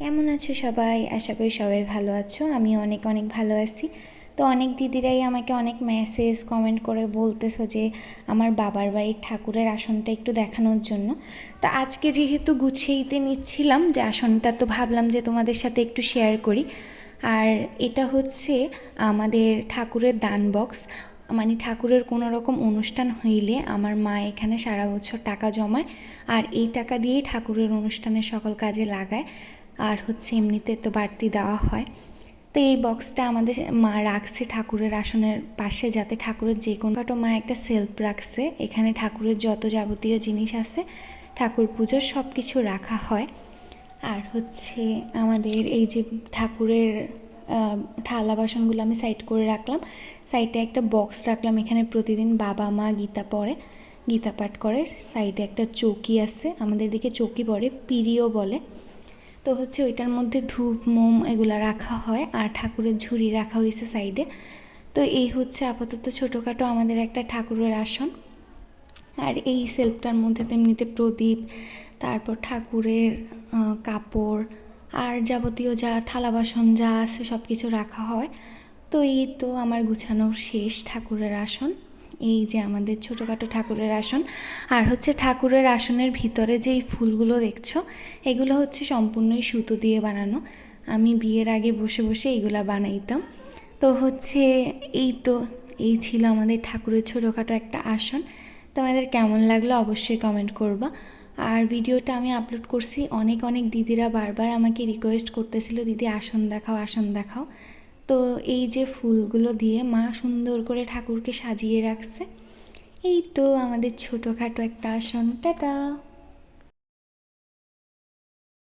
কেমন আছো সবাই? আশা করি সবাই ভালো আছো। আমি অনেক অনেক ভালো আছি। তো অনেক দিদিরাই আমাকে অনেক মেসেজ কমেন্ট করে বলতেছো যে আমার বাবার বাড়ির ঠাকুরের আসনটা একটু দেখানোর জন্য। তো আজকে যেহেতু গুছিয়েইতে নিচ্ছিলাম যে আসনটা, তো ভাবলাম যে তোমাদের সাথে একটু শেয়ার করি। আর এটা হচ্ছে আমাদের ঠাকুরের দান বক্স মানে ঠাকুরের কোনো রকম অনুষ্ঠান হইলে আমার মা এখানে সারা বছর টাকা জমায়। আর এই টাকা দিয়েই ঠাকুরের অনুষ্ঠানের সকল কাজে লাগায়। আর হচ্ছে এমনিতে তো বাড়তি দেওয়া হয়। তো এই বক্সটা আমাদের মা রাখছে ঠাকুরের আসনের পাশে যাতে ঠাকুরের যে কোনো কাটো মা একটা সেলফ রাখছে। এখানে ঠাকুরের যত যাবতীয় জিনিস আছে, ঠাকুর পুজোর সব কিছু রাখা হয়। আর হচ্ছে আমাদের এই যে ঠাকুরের থালা বাসনগুলো আমি সাইড করে রাখলাম। সাইডে একটা বক্স রাখলাম, এখানে প্রতিদিন বাবা, মা গীতা পড়ে। গীতা পাঠ করে। সাইডে একটা চৌকি আছে, আমাদের দিকে চৌকি পড়ে পিরিও বলে। তো হচ্ছে ওইটার মধ্যে ধূপ, মোম এগুলো রাখা হয় আর ঠাকুরের ঝুড়ি রাখা হয়েছে সাইডে। তো এই হচ্ছে আপাতত ছোটোখাটো আমাদের একটা ঠাকুরের আসন। আর এই সেলফটার মধ্যে তো এমনিতে প্রদীপ, তারপর ঠাকুরের কাপড় আর যাবতীয় যা থালা বাসন যা আছে সব কিছু রাখা হয়। তো এই তো আমার গুছানো শেষ ঠাকুরের আসন। এই যে আমাদের ছোটোখাটো ঠাকুরের আসন। আর হচ্ছে ঠাকুরের আসনের ভিতরে যে এই ফুলগুলো দেখছ, এগুলো হচ্ছে সম্পূর্ণই সুতো দিয়ে বানানো। আমি বিয়ের আগে বসে বসে এইগুলা বানাইতাম। তো হচ্ছে এই তো, এই ছিল আমাদের ঠাকুরের ছোটোখাটো একটা আসন। তোমাদের কেমন লাগল অবশ্যই কমেন্ট করবা। আর ভিডিওটা আমি আপলোড করছি, অনেক অনেক দিদিরা বারবার আমাকে রিকোয়েস্ট করতেছিল, দিদি আসন দেখাও আসন দেখাও। তো এই যে ফুলগুলো দিয়ে মা সুন্দর করে ঠাকুরকে সাজিয়ে রাখছে, এই তো আমাদের ছোটোখাটো একটা আসন। টাটা!